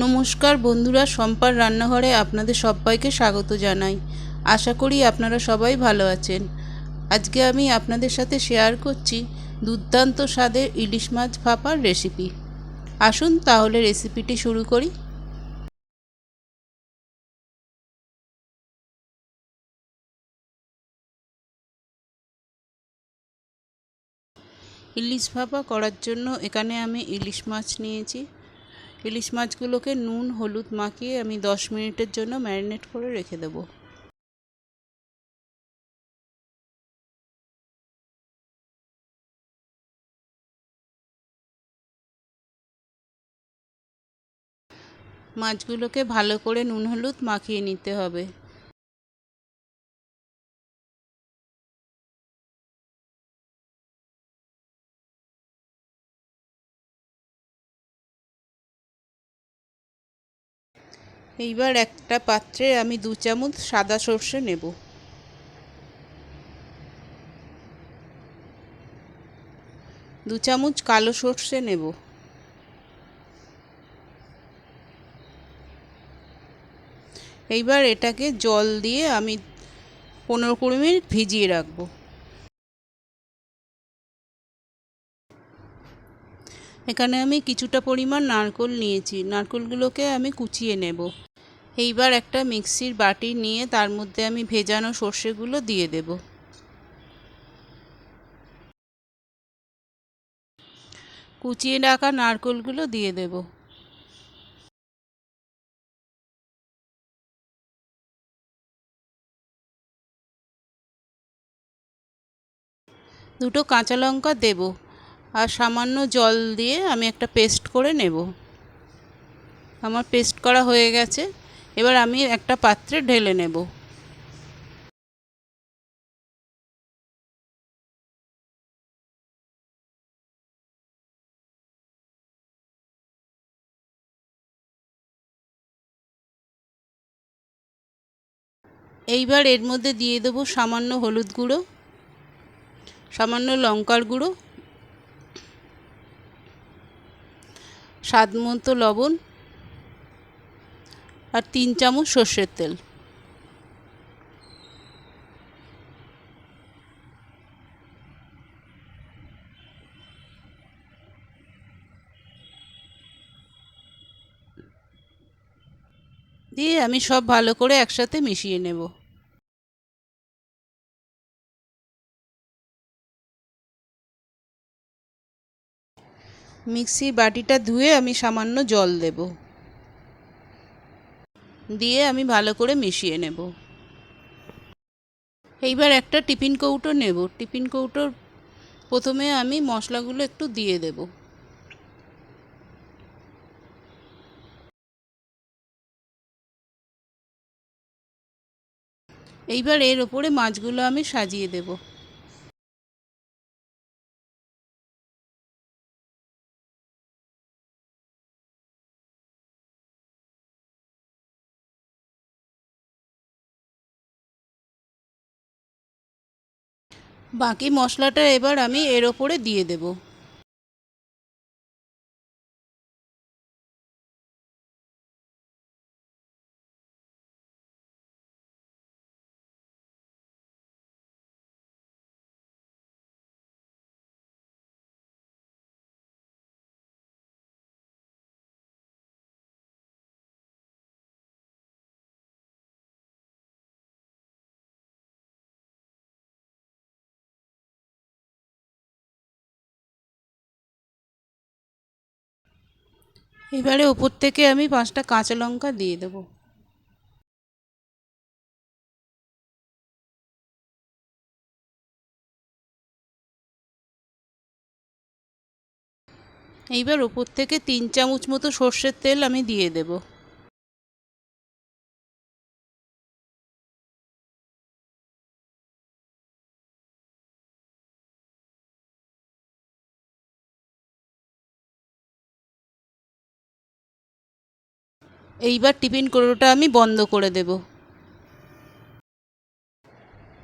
নমস্কার বন্ধুরা সম্পার রান্নাঘরে আপনাদের সবাইকে স্বাগত জানাই। আশা করি আপনারা সবাই ভালো আছেন। আজকে আমি আপনাদের সাথে শেয়ার করছি দুর্দান্ত স্বাদের ইলিশ মাছ ভাপার রেসিপি আসুন তাহলে রেসিপিটি শুরু করি। ইলিশ ভাপা করার জন্য এখানে আমি ইলিশ মাছ নিয়েছি। ইলিশ মাছগুলোকে নুন, হলুদ মাখিয়ে আমি দশ মিনিটের জন্য ম্যারিনেট করে রেখে দেবো। মাছগুলোকে ভালো করে নুন, হলুদ মাখিয়ে নিতে হবে। এইবার একটা পাত্রে আমি দু চামচ সাদা সর্ষে নেব। দু চামচ কালো সর্ষে নেব। এইবার এটাকে জল দিয়ে আমি পনেরো কুড়ি মিনিট ভিজিয়ে রাখব। এখানে আমি কিছুটা পরিমাণ নারকোল নিয়েছি। নারকোলগুলোকে আমি কুচিয়ে নেব। এইবার একটা মিক্সির বাটি নিয়ে তার মধ্যে আমি ভেজানো সর্ষেগুলো দিয়ে দেব। কুচিয়ে রাখা নারকোলগুলো দিয়ে দেব। দুটো কাঁচা লঙ্কা দেবো আর সামান্য জল দিয়ে আমি একটা পেস্ট করে নেব। আমার পেস্ট করা হয়ে গেছে। এবার আমি একটা পাত্রে ঢেলে নেব। এইবার এর মধ্যে দিয়ে দেবো সামান্য হলুদ গুঁড়ো, সামান্য লঙ্কার গুঁড়ো, স্বাদ মতো লবণ আর তিন চামচ সর্ষের তেল। দিয়ে আমি সব ভালো করে একসাথে মিশিয়ে নেব। মিক্সির বাটিটা ধুয়ে আমি সামান্য জল দেব। দিয়ে আমি ভালো করে মিশিয়ে নেব। এইবার একটা টিফিন কৌটো নেব। টিফিন কৌটোর প্রথমে আমি মশলাগুলো একটু দিয়ে দেব। এইবার এর ওপরে মাছগুলো আমি সাজিয়ে দেবো। বাকি মশলাটা এবার আমি এর ওপরে দিয়ে দেব। এবারে উপর থেকে আমি পাঁচটা কাঁচা লঙ্কা দিয়ে দেবো। এইবার উপর থেকে তিন চামচ মতো সর্ষের তেল আমি দিয়ে দেব। এইবার টিফিন কৌটোটা আমি বন্ধ করে দেব।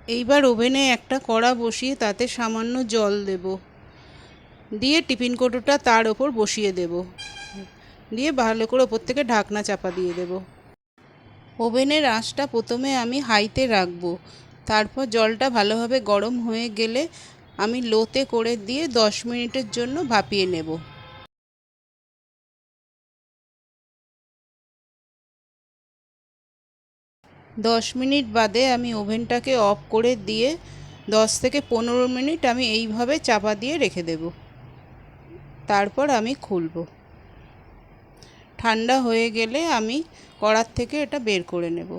এইবার ওভেনে একটা কড়া বসিয়ে তাতে সামান্য জল দেব। দিয়ে টিফিন কৌটোটা তার ওপর বসিয়ে দেব। দিয়ে ভালো করে ওপর থেকে ঢাকনা চাপা দিয়ে দেব। ওভেনের আঁচটা প্রথমে আমি হাইতে রাখব। তারপর জলটা ভালোভাবে গরম হয়ে গেলে আমি লোতে করে দিয়ে দশ মিনিটের জন্য ভাপিয়ে নেব। দশ মিনিট বাদে আমি ওভেনটাকে অফ করে দিয়ে দশ থেকে পনেরো মিনিট আমি এইভাবে চাপা দিয়ে রেখে দেব। তারপর আমি খুলব। ঠান্ডা হয়ে গেলে আমি কড়ার থেকে এটা বের করে নেব।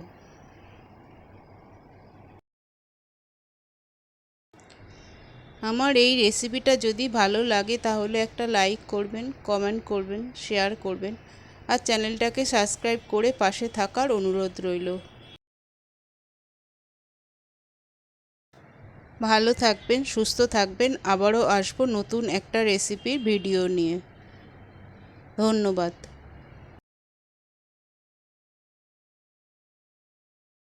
আমার এই রেসিপিটা যদি ভালো লাগে তাহলে একটা লাইক করবেন, কমেন্ট করবেন, শেয়ার করবেন আর চ্যানেলটাকে সাবস্ক্রাইব করে পাশে থাকার অনুরোধ রইল। ভালো থাকবেন সুস্থ থাকবেন। আবারও আসব নতুন একটা রেসিপির ভিডিও নিয়ে। ধন্যবাদ।